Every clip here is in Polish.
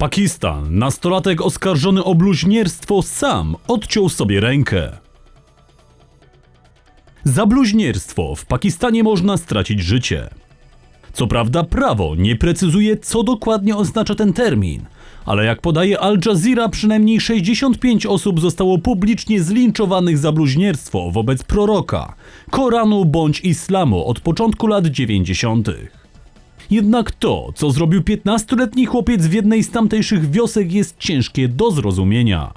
Pakistan. Nastolatek oskarżony o bluźnierstwo sam odciął sobie rękę. Za bluźnierstwo w Pakistanie można stracić życie. Co prawda prawo nie precyzuje, co dokładnie oznacza ten termin, ale jak podaje Al Jazeera, przynajmniej 65 osób zostało publicznie zlinczowanych za bluźnierstwo wobec proroka, Koranu bądź islamu od początku lat 90. Jednak to, co zrobił 15-letni chłopiec w jednej z tamtejszych wiosek jest ciężkie do zrozumienia.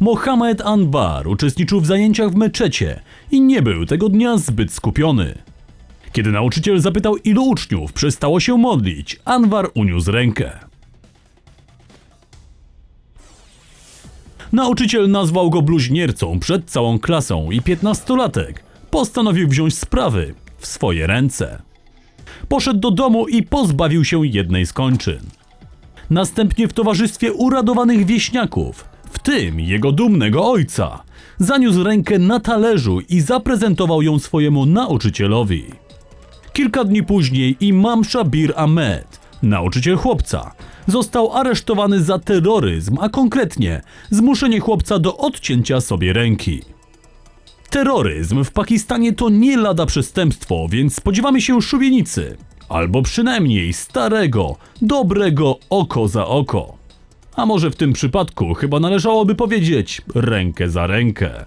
Mohamed Anbar uczestniczył w zajęciach w meczecie i nie był tego dnia zbyt skupiony. Kiedy nauczyciel zapytał, ilu uczniów przestało się modlić, Anwar uniósł rękę. Nauczyciel nazwał go bluźniercą przed całą klasą i piętnastolatek postanowił wziąć sprawy w swoje ręce. Poszedł do domu i pozbawił się jednej z kończyn. Następnie w towarzystwie uradowanych wieśniaków, w tym jego dumnego ojca, zaniósł rękę na talerzu i zaprezentował ją swojemu nauczycielowi. Kilka dni później Imam Shabir Ahmed, nauczyciel chłopca, został aresztowany za terroryzm, a konkretnie zmuszenie chłopca do odcięcia sobie ręki. Terroryzm w Pakistanie to nie lada przestępstwo, więc spodziewamy się szubienicy, albo przynajmniej starego, dobrego oko za oko. A może w tym przypadku chyba należałoby powiedzieć rękę za rękę.